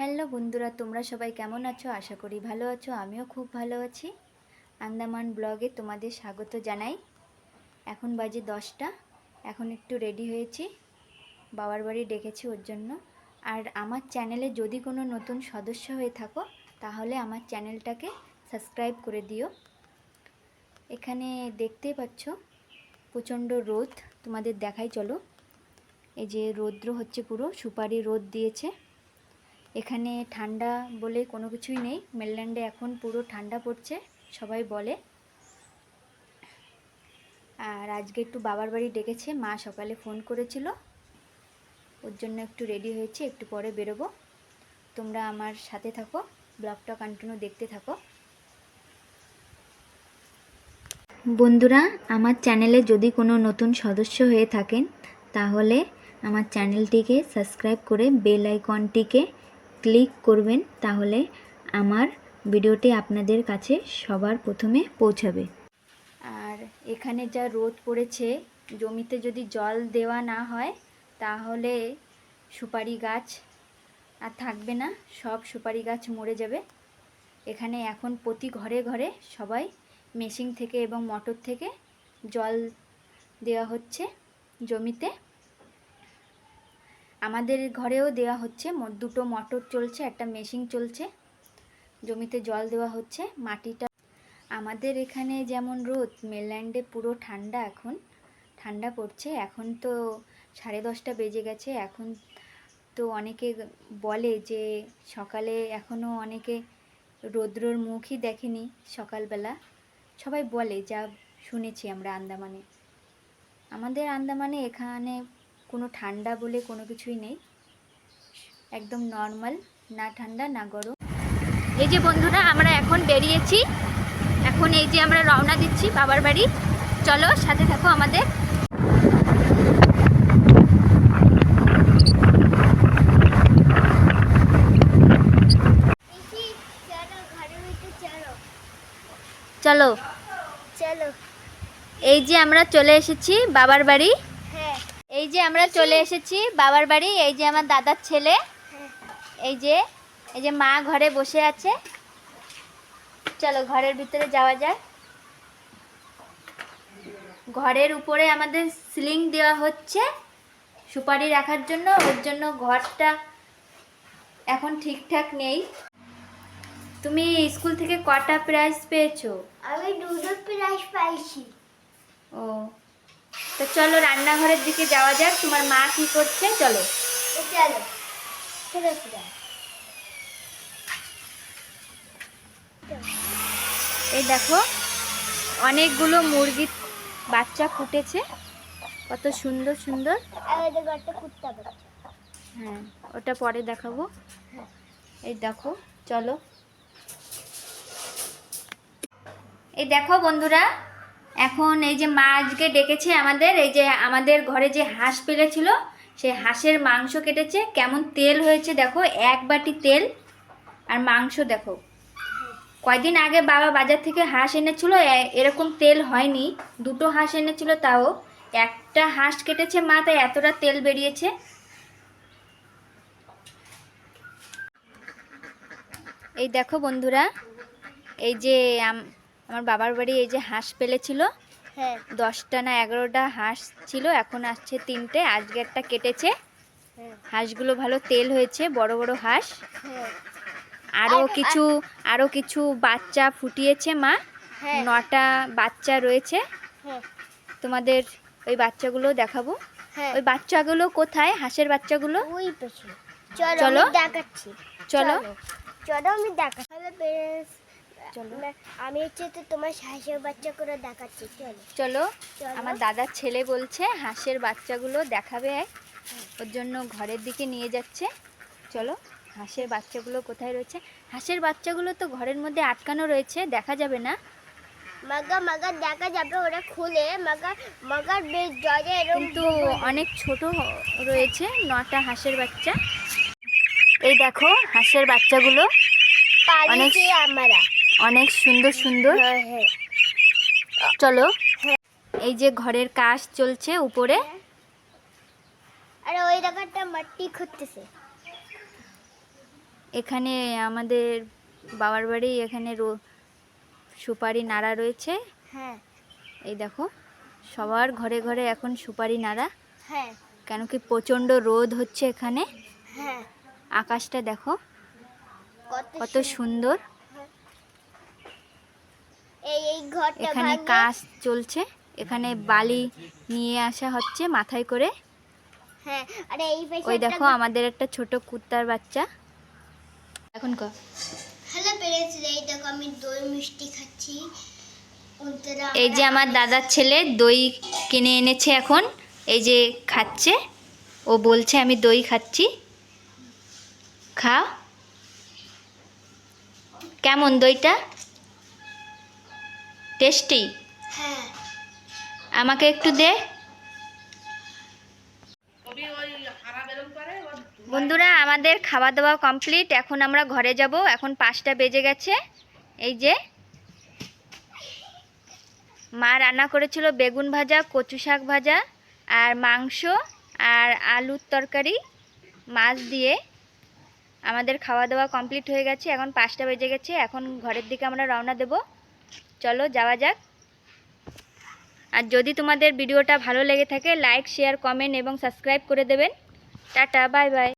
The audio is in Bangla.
হ্যালো বন্ধুরা, তোমরা সবাই কেমন আছো? আশা করি ভালো আছো, আমিও খুব ভালো আছি। আন্দামান ব্লগে তোমাদের স্বাগত জানাই। এখন বাজে দশটা, এখন একটু রেডি হয়েছি। বাবার বাড়ি ডেকেছি ওর জন্য। আর আমার চ্যানেলে যদি কোনো নতুন সদস্য হয়ে থাকো, তাহলে আমার চ্যানেলটাকে সাবস্ক্রাইব করে দিও। এখানে দেখতেই পাচ্ছ, প্রচণ্ড রোদ। তোমাদের দেখাই চলো। এই যে রৌদ্র হচ্ছে পুরো, সুপারি রোদ দিয়েছে। এখানে ঠান্ডা বলে কোনো কিছুই নেই। মেনল্যান্ডে এখন পুরো ঠান্ডা পড়ছে, সবাই বলে। আর আজকে একটু বাবার বাড়ি ডেকেছে, মা সকালে ফোন করেছিল। ওর জন্য একটু রেডি হয়েছে, একটু পরে বেরোবো। তোমরা আমার সাথে থাকো, ব্লগটা কন্টিনিউ দেখতে থাকো। বন্ধুরা, আমার চ্যানেলে যদি কোনো নতুন সদস্য হয়ে থাকেন, তাহলে আমার চ্যানেলটিকে সাবস্ক্রাইব করে বেল আইকনটিকে ক্লিক করবেন, তাহলে আমার ভিডিওটি আপনাদের কাছে সবার প্রথমে পৌঁছাবে। আর এখানে যা রোদ পড়েছে, জমিতে যদি জল দেওয়া না হয়, তাহলে সুপারি গাছ আর থাকবে না, সব সুপারি গাছ মরে যাবে। এখানে এখন প্রতি ঘরে ঘরে সবাই মেশিন থেকে এবং মোটর থেকে জল দেওয়া হচ্ছে জমিতে। আমাদের ঘরেও দেওয়া হচ্ছে। দুটো মোটর চলছে, একটা মেশিন চলছে। জমিতে জল দেওয়া হচ্ছে, মাটিটা আমাদের এখানে যেমন রোদ, মেনল্যান্ডে পুরো ঠান্ডা এখন, ঠান্ডা পড়ছে। এখন তো সাড়ে দশটা বেজে গেছে। এখন তো অনেকে বলে যে সকালে এখনও অনেকে রৌদ্রর মুখই দেখেনি সকালবেলা। সবাই বলে, যা শুনেছি আমরা আন্দামানে। আমাদের আন্দামানে এখানে কোনো ঠান্ডা বলে কোনো কিছুই নেই। একদম নর্মাল না ঠান্ডা না গরম। এই যে বন্ধুরা আমরা এখন বেরিয়েছি। এখন এই যে আমরা রওনা দিচ্ছি বাবার বাড়ি। চলো সাথে থাকো আমাদের। চলো। চলো। এই যে আমরা চলে এসেছি বাবার বাড়ি। এই যে আমরা চলে এসেছি বাবার বাড়ি এই যে আমার দাদার ছেলে। এই যে এই যে মা ঘরে বসে আছে। চলো ঘরের ভিতরে যাওয়া যায় ঘরের উপরে আমাদের সিলিং দেওয়া হচ্ছে সুপারি রাখার জন্য। ওর জন্য ঘরটা এখন ঠিকঠাক নেই। তুমি স্কুল থেকে কটা প্রাইজ পেয়েছ? আমি দুটো প্রাইজ পাইছি। ও তো চলো রান্নাঘরের দিকে যাওয়া যাক তোমার মা কি করছে চলো। এই দেখো অনেকগুলো মুরগির বাচ্চা ফুটেছে কত সুন্দর সুন্দর। হ্যাঁ ওটা পরে দেখাবো। এই দেখো চলো। এই দেখো বন্ধুরা এখন এই যে মা আজকে ডেকেছে আমাদের, এই যে আমাদের ঘরে যে হাঁস পেলেছিল সেই হাঁসের মাংস কেটেছে। কেমন তেল হয়েছে দেখো, এক বাটি তেল আর মাংস দেখো। কয়দিন আগে বাবা বাজার থেকে হাঁস এনেছিল এরকম তেল হয়নি। দুটো হাঁস এনেছিল তাও। একটা হাঁস কেটেছে মা, তাই এতটা তেল বেরিয়েছে। এই দেখো বন্ধুরা, এই যে আমার বাবার বাড়ি এই যে হাঁস পেলেছিল হ্যাঁ। দশটা না এগারোটা হাঁস ছিল এখন আসছে তিনটে আজকে একটা কেটেছে। হ্যাঁ। হাঁসগুলো ভালো তেল হয়েছে বড় বড় হাঁস। হ্যাঁ। আরও কিছু আরও কিছু বাচ্চা ফুটিয়েছে মা। নটা বাচ্চা রয়েছে। তোমাদের ওই বাচ্চাগুলো দেখাবো। হ্যাঁ। ওই বাচ্চাগুলো কোথায়? হাঁসের বাচ্চাগুলো? ওই চলো চলো। চলো। আমি পেরেন্টস চলো। আমি হচ্ছে তো তোমার শাশুড়ি বাচ্চা করে দেখাচ্ছি চলো। চলো। আমার দাদার ছেলে বলছে হাঁসের বাচ্চাগুলো দেখাবে। ওর জন্য ঘরের দিকে নিয়ে যাচ্ছে। চলো হাঁসের বাচ্চাগুলো কোথায় রয়েছে? হাঁসের বাচ্চাগুলো তো ঘরের মধ্যে আটকানো রয়েছে দেখা যাবে না। মাগা মাগা দেখা যাবে ওরা খুলে। মাগা মাগার বেশ জলে কিন্তু অনেক ছোট রয়েছে নটা হাঁসের বাচ্চা। এই দেখো হাঁসের বাচ্চাগুলো। পালিয়েছি আমরা। অনেক সুন্দর সুন্দর। হ্যাঁ হ্যাঁ। চলো। এই যে ঘরের কাজ চলছে উপরে। আরে ওই জায়গাটা মাটি খুঁজতেছে। এখানে আমাদের বাবার বাড়ি এখানে সুপারি নাড়া রয়েছে। হ্যাঁ। এই দেখো সবার ঘরে ঘরে এখন সুপারি নাড়া। হ্যাঁ। কেন কি প্রচণ্ড রোদ হচ্ছে এখানে। হ্যাঁ। আকাশটা দেখো কত সুন্দর। সুন্দর এই এই ঘরটা এখানে কাজ চলছে। এখানে বালি নিয়ে আসা হচ্ছে মাথায় করে। হ্যাঁ আরে এই পাশে ওই দেখো আমাদের একটা ছোট কুত্তার বাচ্চা। এখন ক। হ্যালো পেরেন্টস এই দেখো আমি দই মিষ্টি খাচ্ছি। এই যে আমার দাদার ছেলে দই কিনে এনেছে এখন। এই যে খাচ্ছে। ও বলছে আমি দই খাচ্ছি। খা। কেমন দইটা? টেস্টি? হ্যাঁ। আমাকে একটু দে। বন্ধুরা আমাদের খাওয়া দাওয়া কমপ্লিট। এখন আমরা ঘরে যাব। এখন পাঁচটা বেজে গেছে। এই যে মা রান্না করেছিল বেগুন ভাজা কচু শাক ভাজা আর মাংস আর আলুর তরকারি মাছ দিয়ে। আমাদের খাওয়া দাওয়া কমপ্লিট হয়ে গেছে। এখন পাঁচটা বেজে গেছে। এখন ঘরের দিকে আমরা রওনা দেব। চলো যাওয়া যাক। আর যদি তোমাদের ভিডিওটা ভালো লেগে থাকে লাইক শেয়ার কমেন্ট এবং সাবস্ক্রাইব করে দেবেন। Tata bye bye